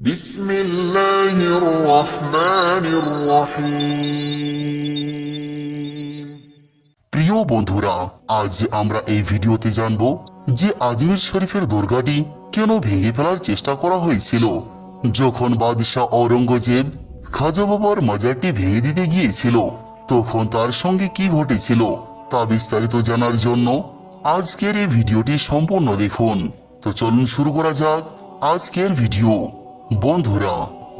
بسم الله الرحمن الرحيم প্রিয় বন্ধুরা আজ আমরা এই ভিডিওতে জানব যে আজমির শরীফের দুর্গাটি কেন ভেঙে ফেলার চেষ্টা করা হয়েছিল যখন বাদশাহ ঔরঙ্গজেব খাজা বাবার মাজারটি ভেঙে দিতে গিয়েছিল তখন তার সঙ্গে কি ঘটেছিল তা বিস্তারিত জানার জন্য আজকের এই ভিডিওটি সম্পূর্ণ দেখুন তো চলুন শুরু করা যাক আজকের ভিডিও বন্ধুরা,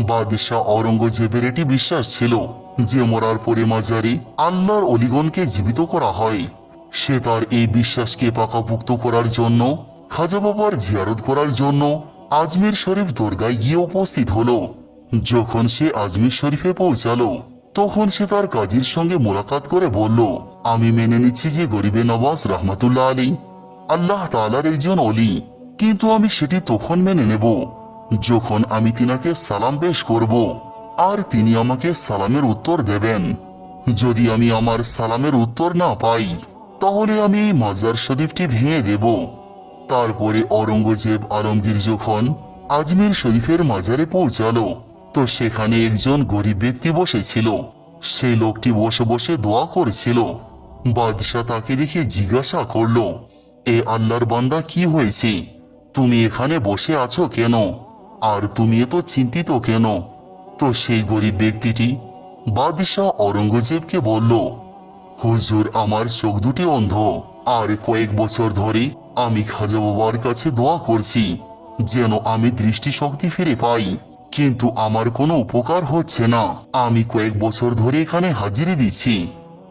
বাদশাহ ঔরঙ্গজেবের এটি বিশ্বাস ছিল যে মরার পরে মাজারে আল্লাহর অলিগণকে জীবিত করা হয়। সে তার এই বিশ্বাসকে পাকাপুক্ত করার জন্য, খাজা বাবার জিয়ারত করার জন্য আজমির শরীফ দরগায় গিয়ে উপস্থিত হলো। যখন সে আজমির শরীফে পৌঁছালো, তখন সে তার কাজীর সঙ্গে মোলাকাত করে বলল, আমি মেনে নিচ্ছি যে গরিবে নওয়াজ রহমতুল্লাহ আলী আল্লাহ তালার একজন অলি, কিন্তু আমি সেটি তখন মেনে নেব। যখন আমি তিনাকে সালাম পেশ করব, আর তিনি আমাকে সালামের উত্তর দেবেন। যদি আমি আমার সালামের উত্তর না পাই, তাহলে আমি এই মাজার শরীফটি ভেঙে দেব। তারপরে অরঙ্গজেব আলমগীর যখন আজমির শরীফের মাজারে পৌঁছালো, তো সেখানে একজন গরিব ব্যক্তি বসেছিল। সেই লোকটি বসে বসে দোয়া করছিল। বাদশাহ তাকে দেখে জিজ্ঞাসা করল, এ আল্লাহর বান্দা, কি হয়েছে? তুমি এখানে বসে আছো কেন? আর তুমি এত চিন্তিত কেন? তো সেই গরিব ব্যক্তিটি বাদশাহ অরঙ্গজেবকে বলল, হুজুর, আমার চোখ দুটি অন্ধ। আর কয়েক বছর ধরে আমি খাজা বাবার কাছে দোয়া করছি, যেন আমি দৃষ্টিশক্তি ফিরে পাই। কিন্তু আমার কোনো উপকার হচ্ছে না। আমি কয়েক বছর ধরে এখানে হাজিরি দিচ্ছি।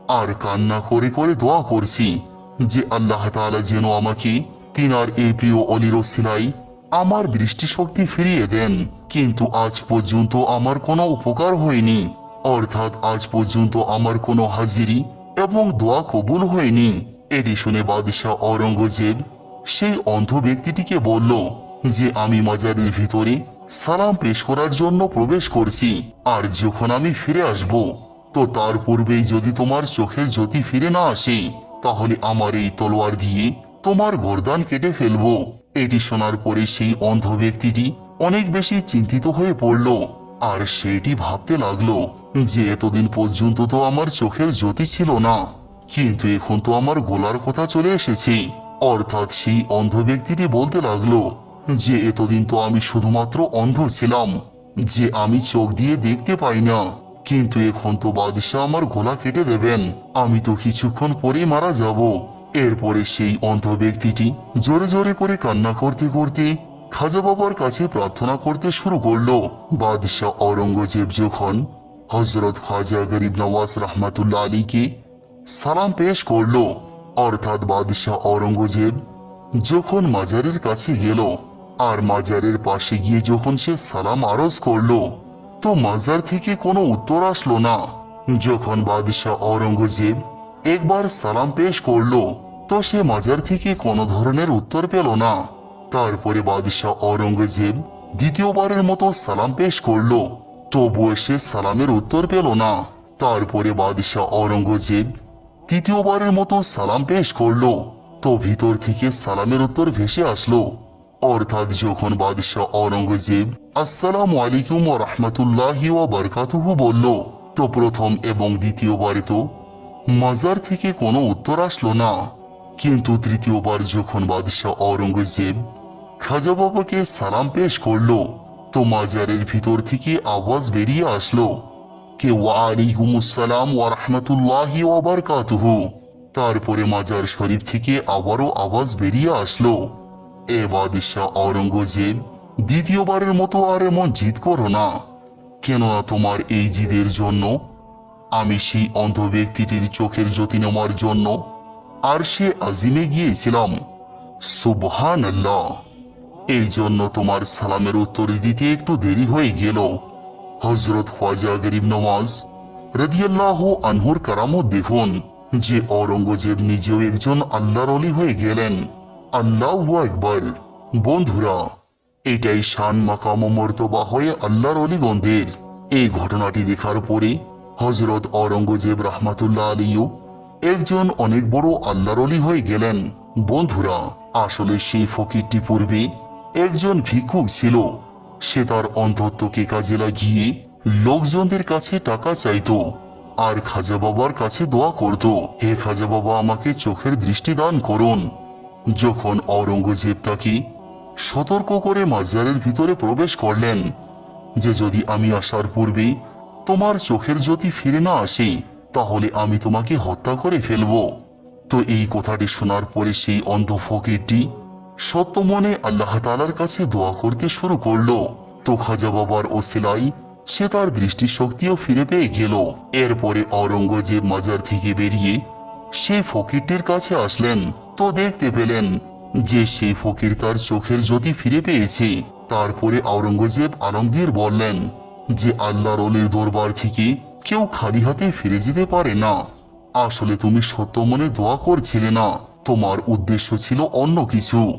আর কান্না করে করে দোয়া করছি যে আল্লাহ তাআলা যেন আমাকে তিনার এই প্রিয় অলির সিলাই আমার দৃষ্টিশক্তি ফিরিয়ে দেন। কিন্তু আজ পর্যন্ত আমার কোনো উপকার হয়নি। অর্থাৎ আজ পর্যন্ত আমার কোনো হাজিরি এবং দোয়া কবুল হয়নি। এটি শুনে বাদশাহ অরঙ্গজেব সেই অন্ধ ব্যক্তিটিকে বলল, যে আমি মাজারের ভিতরে সালাম পেশ করার জন্য প্রবেশ করছি, আর যখন আমি ফিরে আসব, তো তার পূর্বেই যদি তোমার চোখের জ্যোতি ফিরে না আসে, তাহলে আমার এই তলোয়ার দিয়ে তোমার গর্দান কেটে ফেলব। এটি শোনার পরে সেই অন্ধ ব্যক্তিটি অনেক বেশি চিন্তিত হয়ে পড়ল। আর সেটি ভাবতে লাগল যে এতদিন পর্যন্ত তো আমার চোখের জ্যোতি ছিল না। কিন্তু এখন তো আমার গোলার কথা চলে এসেছে। অর্থাৎ সেই অন্ধ ব্যক্তিটি বলতে লাগল যে এতদিন তো আমি শুধুমাত্র অন্ধ ছিলাম, যে আমি চোখ দিয়ে দেখতে পাই না। কিন্তু এখন তো বাদশাহ আমার গলা কেটে দেবেন। আমি তো কিছুক্ষণ পরেই মারা যাব। এরপরে সেই অন্ধ ব্যক্তিটি জোরে জোরে করে কান্না করতে করতে খাজা বাবার কাছে প্রার্থনা করতে শুরু করল। বাদশাহ অরঙ্গজেব যখন হজরত খাজা গরিব নওয়াজ রহমাতুল্লাহ আলীকে সালাম পেশ করল, অর্থাৎ বাদশাহ অরঙ্গজেব যখন মাজারের কাছে গেল আর মাজারের পাশে গিয়ে যখন সে সালাম আরজ করল, তো মাজার থেকে কোনো উত্তর আসলো না। যখন বাদশাহ অরঙ্গজেব একবার সালাম পেশ করল, তো সে মাজার থেকে কোনো ধরনের উত্তর পেল না। তারপরে বাদশাহ অরঙ্গজেব দ্বিতীয়বারের মতো সালাম পেশ করল, তবুও সে সালামের উত্তর পেল না। তারপরে বাদশাহ অরঙ্গজেব তৃতীয়বারের মতো সালাম পেশ করল, তো ভিতর থেকে সালামের উত্তর ভেসে আসলো। অর্থাৎ যখন বাদশাহ অরঙ্গজেব আসসালাম আলাইকুম ও রহমতুল্লাহি ও বরকাতুহু বলল, তো প্রথম এবং দ্বিতীয়বারে তো মাজার থেকে কোনো উত্তর আসলো না। কিন্তু তৃতীয়বার যখন বাদশাহ অরঙ্গজেব খাজা বাবাকে সালাম পেশ করল, তো মাজারের ভিতর থেকে আওয়াজ বেরিয়ে আসলো। কে ওয়ালাইকুম আসসালাম ওয়া রাহমাতুল্লাহি ওয়া বারাকাতুহু। তারপরে মাজার শরীফ থেকে আবারও আওয়াজ বেরিয়ে আসলো। এ বাদশাহ অরঙ্গজেব দ্বিতীয়বারের মতো আর এমন জিদ করো না। কেননা তোমার এই জিদের জন্য আমি সেই অন্ধ ব্যক্তিটির চোখের জ্যোতি নেওয়ার জন্য আর সে আজিমে গিয়েছিলাম। সুবহান আল্লাহ এই জন্য তোমার সালামের উত্তর দিতে একটু দেরি হয়ে গেল। হজরত খোয়াজা গরিব নওয়াজ রদিয়াল্লাহ আনহুর কারামত দেখুন যে অরঙ্গজেব নিজেও একজন আল্লাহর অলি হয়ে গেলেন। আল্লাহ একবার বন্ধুরা, এটাই শান মাকাম মর্তবা হয়ে আল্লাহর অলিগন্ধের এই ঘটনাটি দেখার পরে হজরত অরঙ্গজেব রহমাতুল্লাহ আলীও একজন অনেক বড় আল্লাহর অলি হয়ে গেলেন। বন্ধুরা, আসলে সেই ফকিরটি পূর্বে একজন ভিক্ষুক ছিল। সে তার অন্ধত্বকে কাজে লাগিয়ে লোকজনদের কাছে টাকা চাইত আর খাজা বাবার কাছে দোয়া করত। হে খাজা বাবা, আমাকে চোখের দৃষ্টি দান করুন। যখন অরঙ্গজেব তাকে সতর্ক করে মাজারের ভিতরে প্রবেশ করলেন, যে যদি আমি আসার পূর্বে তোমার চোখের জ্যোতি ফিরে না আসে, তাহলে আমি তোমাকে হত্যা করে ফেলব। তো এই কথাটি শোনার পরে সেই অন্ধ ফকিরটি সত্য মনে আল্লাহ তালার কাছে দোয়া করতে শুরু করল। তো খাজা বাবার ওসিলাই সে তার দৃষ্টিশক্তিও ফিরে পেয়ে গেল। এরপরে অরঙ্গজেব মাজার থেকে বেরিয়ে সেই ফকিরটির কাছে আসলেন। তো দেখতে পেলেন যে সেই ফকির তার চোখের জ্যোতি ফিরে পেয়েছে। তারপরে আওরঙ্গজেব আলমগীর বললেন যে আল্লাহর অলির দরবার থেকে কেউ খালি হাতে ফিরে যেতে পারে না। আসলে তুমি সত্য মনে দোয়া করছিলে না। তোমার উদ্দেশ্য ছিল অন্য কিছু।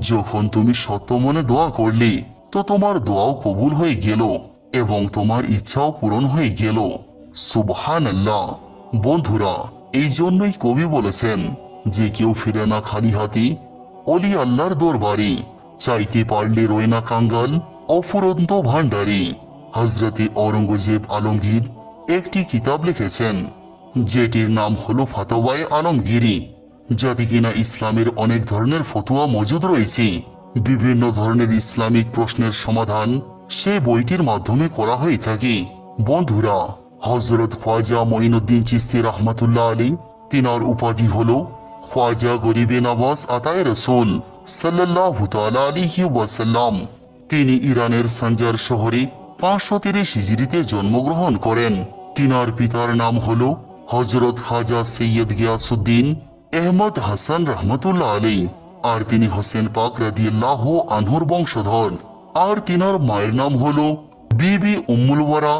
যখন তুমি সত্য মনে দোয়া করলে, তো তোমার দোয়াও কবুল হয়ে গেল এবং তোমার ইচ্ছাও পূরণ হয়ে গেল। সুবহান আল্লাহ বন্ধুরা, এই জন্যই কবি বলেছেন যে কেউ ফিরে না খালি হাতে অলি আল্লাহর দরবারে, চাইতে পারলে রয় না কাঙ্গাল, অফুরন্ত ভান্ডারে হজরতে অরঙ্গজেব আলমগীর একটি কিতাব লিখেছেন, যেটির নাম হলো ফাতোয়ায়ে আলমগিরি যাতে কিনা ইসলামের অনেক ধরনের ফতুয়া মজুদ রয়েছে। বিভিন্ন ধরনের ইসলামিক প্রশ্নের সমাধান সেই বইটির মাধ্যমে করা হয়ে থাকে। বন্ধুরা হজরত খোয়াজা মঈনুদ্দিন চিস্তি রহমতুল্লাহ আলী তিনার উপাধি হলো খোয়াজা গরিবে নওয়াজ আতায় রসুল সাল্লাহ আলিহি ওয়াসাল্লাম। তিনি ইরানের সঞ্জার শহরে পাঁচশো তিরিশ হিজড়িতে জন্মগ্রহণ করেন। তিনার পিতার নাম হল হজরত খাজা সৈয়দ গিয়াসুদ্দিন এহমদ হাসান রহমতুল্লাহ আলী আর তিনি হোসেন পাক রাদিয়াল্লাহ আনহুর বংশধর। আর তিনার মায়ের নাম হল বিবি উম্মুল ওয়ারা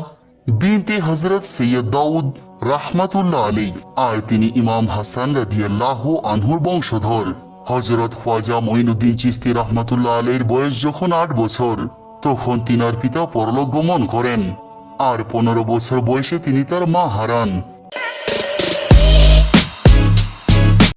বিনতে হজরত সৈয়দ দাউদ রাহমাতুল্লাহ আলী আর তিনি ইমাম হাসান রাদিয়াল্লাহ আনহুর বংশধর। হজরত খোয়াজা মঈনুদ্দিন চিস্তি রহমাতুল্লাহ আলীর বয়স যখন আট বছর। তখন তিনার পিতা পরলোক গমন করেন। আর পনেরো বছর বয়সে তিনি তার মা হারান।